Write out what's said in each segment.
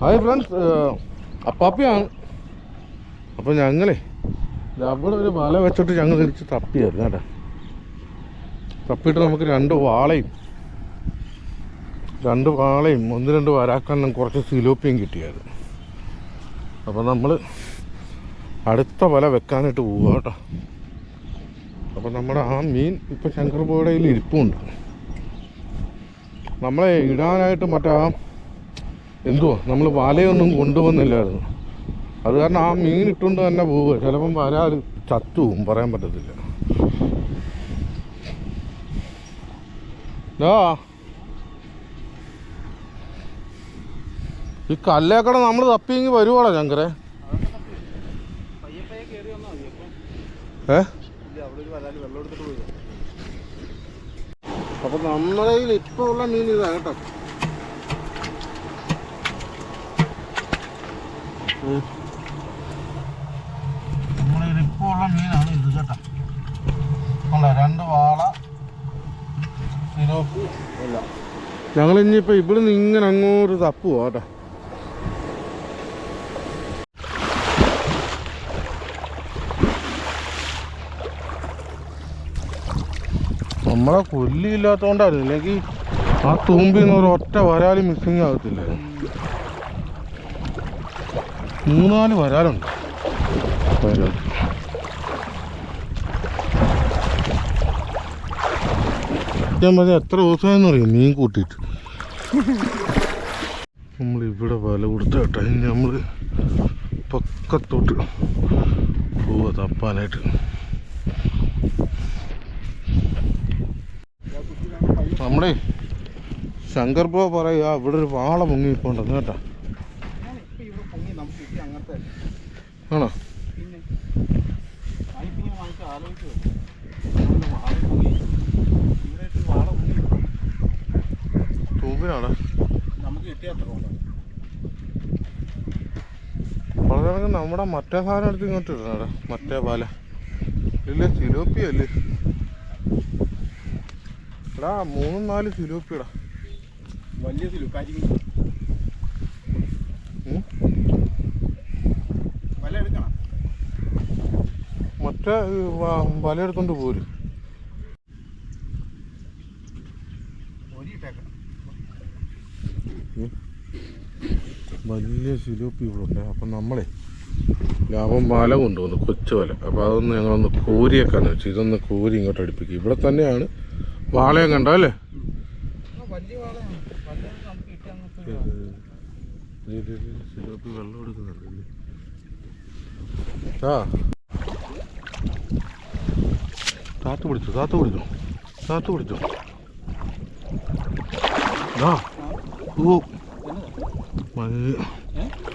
Hi friends അപ്പാപ്പിയാണ് അപ്പോൾ ഞങ്ങളെ. അവിടെ ഒരു വല വെച്ചിട്ട് ഞങ്ങൾ തിരിച്ച് തപ്പിയായിരുന്നു കേട്ടോ. തപ്പിയിട്ട് നമുക്ക് രണ്ട് വാളയും രണ്ട് വാളയും ഒന്ന് രണ്ട് വരാക്കാനും കുറച്ച് സിലോപ്പിയും കിട്ടിയായിരുന്നു. അപ്പോൾ നമ്മൾ അടുത്ത വല വെക്കാനായിട്ട് പോവുക കേട്ടോ. അപ്പോൾ നമ്മുടെ ആ മീൻ ഇപ്പോൾ ശങ്കർ ബോഡയിൽ ഇരിപ്പുണ്ട്. നമ്മളെ ഇടാനായിട്ട് മറ്റേ ആ എന്തുവാ? നമ്മൾ വലയൊന്നും കൊണ്ടുവന്നില്ലായിരുന്നു. അത് കാരണം ആ മീൻ ഇട്ടുകൊണ്ട് തന്നെ പോവുക. ചിലപ്പം വല അത് ചത്തു പോവും പറയാൻ പറ്റത്തില്ല. ഈ കല്ലേക്കട നമ്മൾ തപ്പിയെങ്കിൽ വരുവാടാ ശങ്കരെ? ഏ? അപ്പൊ നമ്മുടെ കയ്യിൽ ഉള്ള മീൻ ഇതാ കേട്ടോ. നമ്മുടെ കയ്യിൽ ഇപ്പൊ ഉള്ള മീനാണ് ഇത് കേട്ടോ. കണ്ടോ രണ്ട് വാള സിലോപ്പി എല്ലാം ഇവിടുന്ന് ഇങ്ങനെ അങ്ങോട്ട് തപ്പു കേട്ടോ. നമ്മളെ കൊല്ലിയില്ലാത്തോണ്ടായിരുന്നു. ഇല്ലെങ്കിൽ ആ തൂമ്പിൽ നിന്ന് ഒരു ഒറ്റ വരാലും മിസ്സിങ് ആകത്തില്ലായിരുന്നു മൂന്നാൽ വരാലുണ്ട് വരാൽ. ഞാൻ പറഞ്ഞ എത്ര അറിയാം മീൻ കൂട്ടിയിട്ട്. നമ്മൾ ഇവിടെ വല കൊടുത്ത കേട്ടോ. ഇനി നമ്മൾ പക്കത്തോട്ട് പോവാ തപ്പാനായിട്ട്. നമ്മളെ ശങ്കർ ബോ പറയാ ഇവിടെ ഒരു വാള മുങ്ങിപ്പോണ്ടെന്ന് കേട്ടാ ഇപ്പൊ ഇവിടെ പൊങ്ങി നമുക്ക് കിട്ടി അങ്ങനത്തെ ആണോ പിന്നെ ഞാനിപ്പോ ഇങ്ങനെ വാങ്ങിച്ച് ആലോചിച്ചു വാള പൊങ്ങി ഇവിടെ ഇട്ട് വാള പൊങ്ങി തൂമ്പിനാണ് നമുക്ക് കിട്ടിയ അത്ര ഉണ്ട് വളരെ നമ്മുടെ മറ്റേ സാധനം എടുത്ത് ഇങ്ങോട്ട് ഇടണടാ മറ്റേ പാല. ഇല്ല സിലോപ്പി അല്ലേ? എടാ മൂന്നും നാല് സിലോപ്പിയടാ വലിയ സിലു കരിമീൻ ഉം. വല എടുക്കണം മറ്റേ വലയെടുത്തോണ്ട് പോരും. വലിയ ശിലോപ്പി ഇവിടെ അപ്പൊ അപ്പം നമ്മളെ ലാഭം വല കൊണ്ടുവന്നു കൊച്ചു വല. അപ്പോൾ അതൊന്ന് ഞങ്ങളൊന്ന് കോരിയേക്കാന്ന് വെച്ചു. ഇതൊന്ന് കോരി ഇങ്ങോട്ട് അടുപ്പിക്കും. ഇവിടെ തന്നെയാണ് വാളയും കണ്ടോ അല്ലേ? ശിലോപ്പി വെള്ളം വാളയാണ് വലിയ നമുക്ക് കിട്ടിയ അങ്ങനത്തെ ഒരു വാള. സിലോപ്പി വെള്ളം എടുക്കുന്നുണ്ടല്ലേ ആ താത്ത് പിടിച്ചു താത്ത് പിടിച്ചു താത്ത് പിടിച്ചു. ആ ഓ.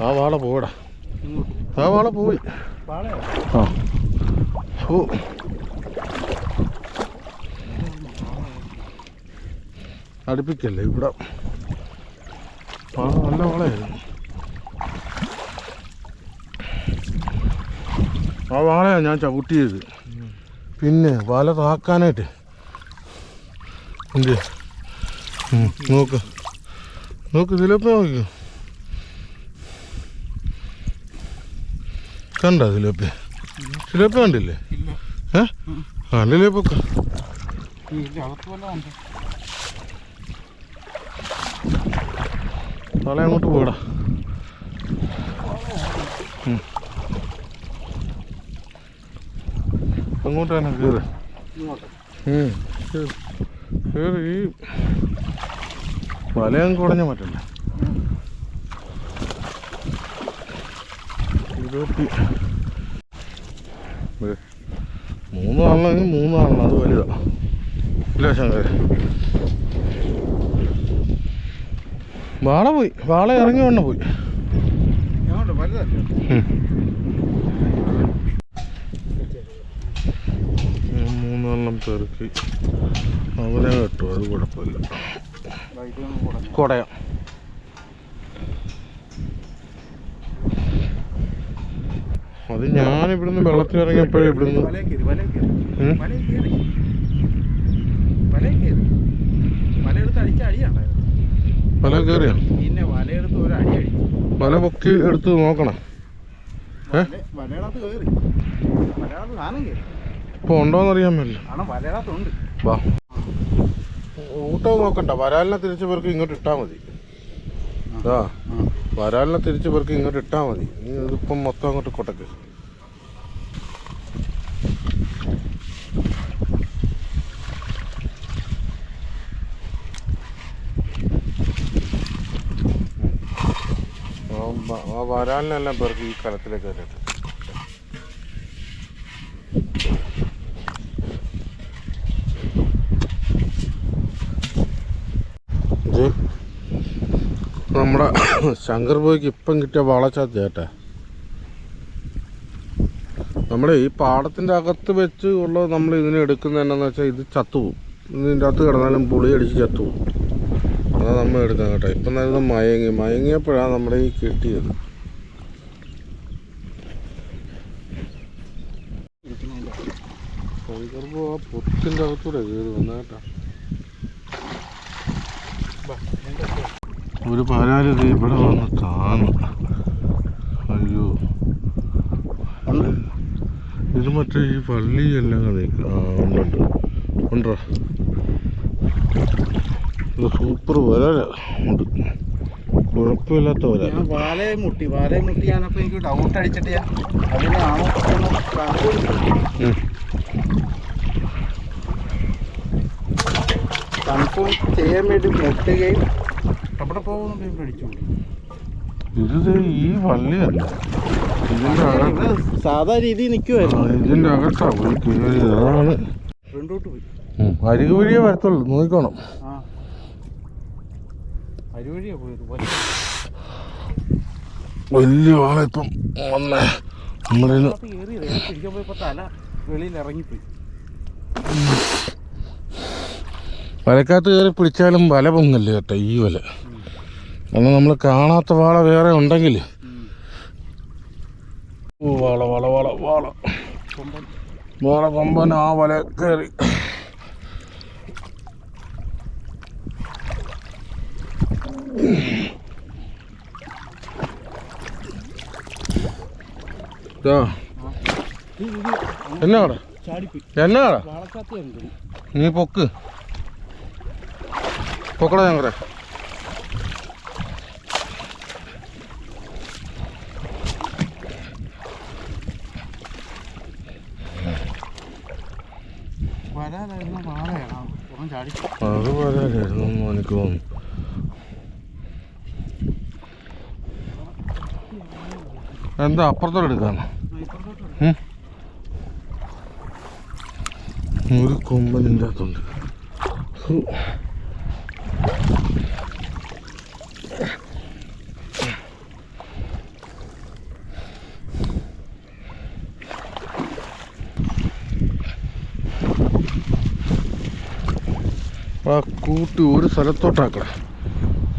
ആ വാള പോടാ ആ വാള പോയി. ആ. ഓ അടുപ്പിക്കല്ലേ ഇവിടെ? വാള നല്ല വാളയായിരുന്നു. ആ വാളയാണ് ഞാൻ ചവിട്ടിയത്. പിന്നെ വല താക്കാനായിട്ട്. എന്ത് നോക്ക്. നോക്ക് ഇതിലൊപ്പം നോക്കിക്കോ കണ്ട സിലോപ്പി സിലോപ്പി കണ്ടില്ലേ? ഏ? കണ്ടില്ലേ പൊക്ക തല അങ്ങോട്ട് പോടാ അങ്ങോട്ട് തന്നെ കയറ് കയറി ഈ വലയം കുടഞ്ഞ പറ്റണ്ട ഇരുപത്തി ദേ, മൂന്ന് ആളെങ്കിൽ മൂന്ന് ആളാണ് അത് വലുതാ. ഇല്ല ശങ്കര. വാള പോയി. വാള ഇറങ്ങി വണ്ണ പോയി. വലുതല്ലേ മൂന്നെണ്ണം പെറുക്കി. അവനെ കേട്ടു അത് കുഴപ്പമില്ല. കുടയാ? കൂടെ കുടയാം അത് ഞാൻ ഇവിടുന്ന് വെള്ളത്തിൽ ഇറങ്ങിയപ്പോഴേ ഇവിടുന്ന് വല എടുത്ത് അടിച്ച അടിയാണ്ടായിരുന്നു. വല കയറിയോ? പിന്നെ വല ഒരു അടി അടിച്ചു. വല പൊക്കി എടുത്ത് നോക്കണം. ഏ? വല- വലയിടത്ത് കയറി. വലയിടത്ത് സാധനം കയറി. ഇപ്പോൾ ഉണ്ടോന്ന് അറിയാൻ പറ്റില്ല വാ. ഊട്ടം നോക്കണ്ട. വരാലിനെ തിരിച്ചു പേർക്ക് ഇങ്ങോട്ട് ഇട്ടാ മതി. ആ വരാലിനെ തിരിച്ചു പേർക്ക് ഇങ്ങോട്ട് ഇട്ടാ മതി. ഇതിപ്പം മൊത്തം അങ്ങോട്ട് കൊട്ടക്ക്. വരാലിനെല്ലാം പേർക്ക് ഈ കലത്തിലേക്ക് കയറിയിട്ട് നമ്മുടെ ശങ്കർ ബോയ്ക്ക് ഇപ്പം കിട്ടിയ വളച്ചാത്തി ചേട്ടാ. നമ്മൾ ഈ പാടത്തിന്റെ അകത്ത് വെച്ച് ഉള്ള നമ്മൾ ഇതിനെ എടുക്കുന്നത് എന്നാന്ന് വെച്ചാൽ ഇത് ചത്തുപോകും ഇതിന്റെ അകത്ത് കിടന്നാലും പുളി അടിച്ച് ചത്തുപോകും അതാ നമ്മൾ എടുക്കാൻ കേട്ടോ. ഇപ്പം നല്ല മയങ്ങി. മയങ്ങിയപ്പോഴാണ് നമ്മുടെ ഈ കിട്ടിയത്. കൈകർബോ ആ പൊത്തിന്റെ അകത്തൂടെ കയറി വന്ന കേട്ടോ. ഒരു പരാതി ഇവിടെ വന്ന് താന്നു. അയ്യോ. ഇത് മറ്റേ ഈ പള്ളി എല്ലാം ഉണ്ടോ ഇത് സൂപ്പർ വരാലുണ്ട് കുഴപ്പമില്ലാത്ത വരാ. വാലയെ മുട്ടി വാലയെ മുട്ടി ഞാനപ്പോൾ എനിക്ക് ഡൗട്ട് അടിച്ചിട്ട് ഞാൻ അതിനാണോ കൺഫേം ചെയ്യാൻ വേണ്ടി മുട്ടുകയും അവിടെ പോകുന്നു പിടിച്ചു ഇത് ഈ പള്ളിയല്ല. ഇതിന്റെ അകത്ത് സാധാ രീതി ആ, നിൽക്കുമായിരുന്നു ഇതിന്റെ അകത്താ പോയി കയറിയത്. അതാണ്. ഫ്രണ്ടോട്ട് പോയി. അരികു വഴിയേ വരത്തുള്ളൂ. നോക്കിക്കോണം. അരുവഴിയാ പോയത്? വലിയ വാളിപ്പം വന്നേ. നമ്മുടെ ഞാൻ പിടിക്കാൻ പോയപ്പോ തല വെളിയിൽ ഇറങ്ങിപ്പോയി. വലക്കകത്ത് കയറി പിടിച്ചാലും വല പൊങ്ങല്ലേ കേട്ടോ ഈ വല. കാരണം നമ്മൾ കാണാത്ത വാള വേറെ ഉണ്ടെങ്കിൽ വാള വാള വാള വാള. കൊമ്പൻ വാള കൊമ്പൻ ആ വല കയറി. എന്നാടാ എന്നാടാ നീ പൊക്ക്. പൊക്കടാ ഞങ്ങളെ വരാനായിരുന്നു അത് പറയാനായിരുന്നു എനിക്ക് തോന്നുന്നു. എന്താ അപ്പുറത്തോടെ എടുക്കാന്ന് ഉം? ഒരു കൊമ്പനിന്റെ അകത്തുണ്ട്. ആ കൂട്ടി ഒരു സ്ഥലത്തോട്ടാക്കണം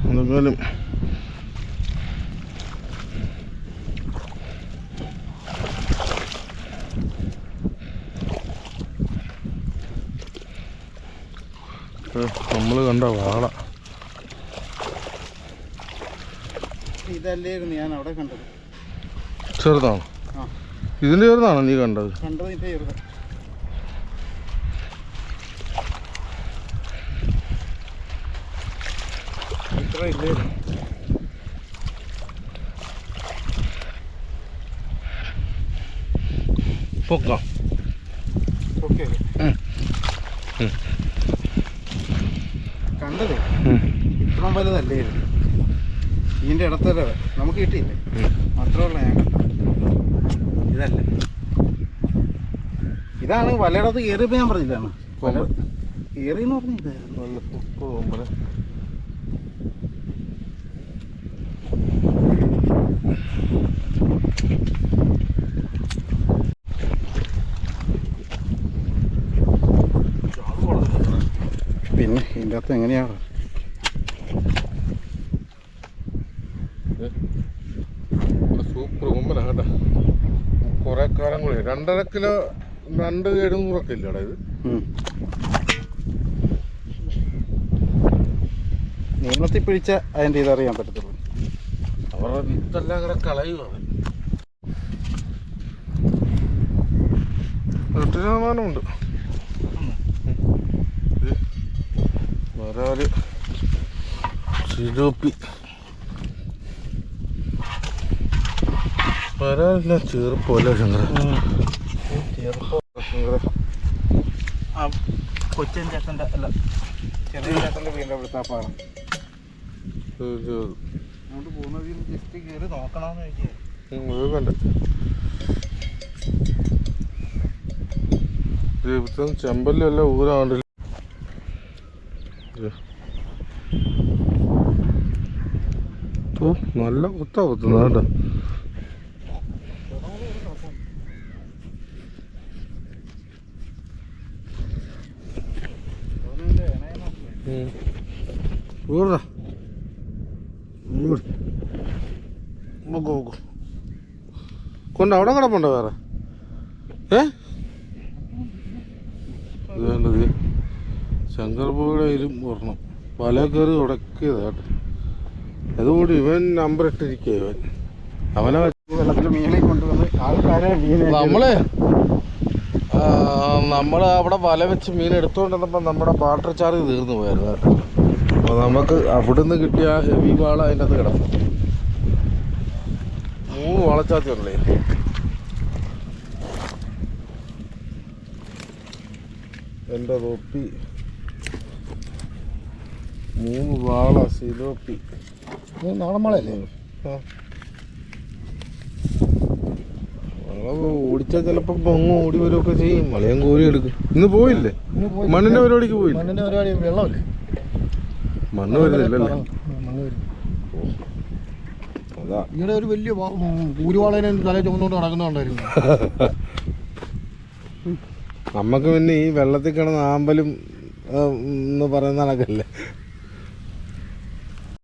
എന്തെങ്കിലും നമ്മൾ കണ്ട വാള. ഇതല്ലായിരുന്നു ഞാൻ അവിടെ കണ്ടത്. ചെറുതാണോ? ഇതിന്റെ ചെറുതാണോ നീ കണ്ടത്? കണ്ടത് ഇത്ര ഇല്ലായിരുന്നു പൊക്കാം. കണ്ടത് ഉം. ഇത്രയും വലുതല്ലായിരുന്നു ഇതിന്റെ ഇടത്തര നമുക്ക് കിട്ടിയില്ലേ? ഉം. മാത്രമല്ല ഞാൻ ഇതല്ല? ഇതാണ് വലയിടത്ത് കയറിയപ്പോ ഞാൻ പറഞ്ഞില്ലാണ് കയറി എന്ന് കയറിയെന്ന് അകത്ത് എങ്ങനെയാണ് സൂപ്പർ കൊമ്പനാ കേട്ടോ. കുറെ കാലം കൂടി. രണ്ടര കിലോ രണ്ട് എഴുന്നൂറൊക്കെ ഇല്ലടാ ഇത്? നീളത്തിൽ പിടിച്ച അതിന്റെ ഇതറിയാൻ പറ്റത്തുള്ളൂ. അവരുടെ വിത്തെല്ലാം അങ്ങനെ കളയുക എട്ട് ശതമാനമുണ്ട്. വരാൽ സിലോപ്പി വരാലില്ല ചെറുപ്പല്ലേ ശങ്കര. ശങ്കര. കൊച്ചൻ ചക്കന്റെ അല്ല ചെറിയ ചക്കന്റെ വീടിന്റെ വെളുത്താപ്പാണ് ഇത് അങ്ങോട്ട് പോകുന്നത് ജസ്റ്റ് കയറി നോക്കണമെന്ന് ഇത് കണ്ട. ചെമ്പല്ലല്ല ഓ നല്ല കുത്ത കുത്തുന്ന കേട്ടോ നോക്കൂ നോക്കൂ. കൊണ്ട് അവിടെ കിടപ്പുണ്ടോ വേറെ? ഏ? ഇത് വേണ്ടത് ശങ്കർ പോയുടെ ഇരും ഒരെണ്ണം. വല കയറി ഉടക്കിയതാട്ട് അതുകൂടി ഇവൻ നമ്പർ ഇട്ടിരിക്കുക ഇവൻ. അവനെ വെള്ളത്തിൽ മീനെ കൊണ്ടുവന്ന് ആൾക്കാരെ നമ്മൾ അവിടെ വല വെച്ച് മീൻ എടുത്തോണ്ടിരുന്നപ്പോ നമ്മുടെ ബാട്ടർ ചാർജ് തീർന്നു പോയായിരുന്നു കേട്ടോ. അപ്പൊ നമുക്ക് അവിടുന്ന് കിട്ടിയ ഹെവി വാള അതിന്റെ അകത്ത് കിടക്കും മൂന്ന് വാളച്ചാത്തി ഉണ്ടല്ലേ എന്റെ തൊപ്പി. മൂന്ന് വാള സിലോപ്പി. ആ. നമ്മൾ ഓടിച്ചാൽ ചിലപ്പോ പൊങ്ങ് ഓടി വരുമൊക്കെ ചെയ്യും. വളയം കോരി എടുക്കും. ഇന്ന് പോയില്ലേ? മണ്ണിന്റെ പരിപാടിക്ക് പോയി മണ്ണിന്റെ പരിപാടി വെള്ളമല്ലേ? മണ്ണ് വരുന്നില്ലല്ലേ? ഈയിടെ ഒരു വലിയ ഊരുവാളനെ തല ചുമന്നുകൊണ്ട് നടക്കുന്നുണ്ടായിരുന്നു നമുക്ക് പിന്നെ ഈ വെള്ളത്തിൽ കിടന്ന ആമ്പലും എന്ന് പറയുന്ന കണക്കല്ലേ?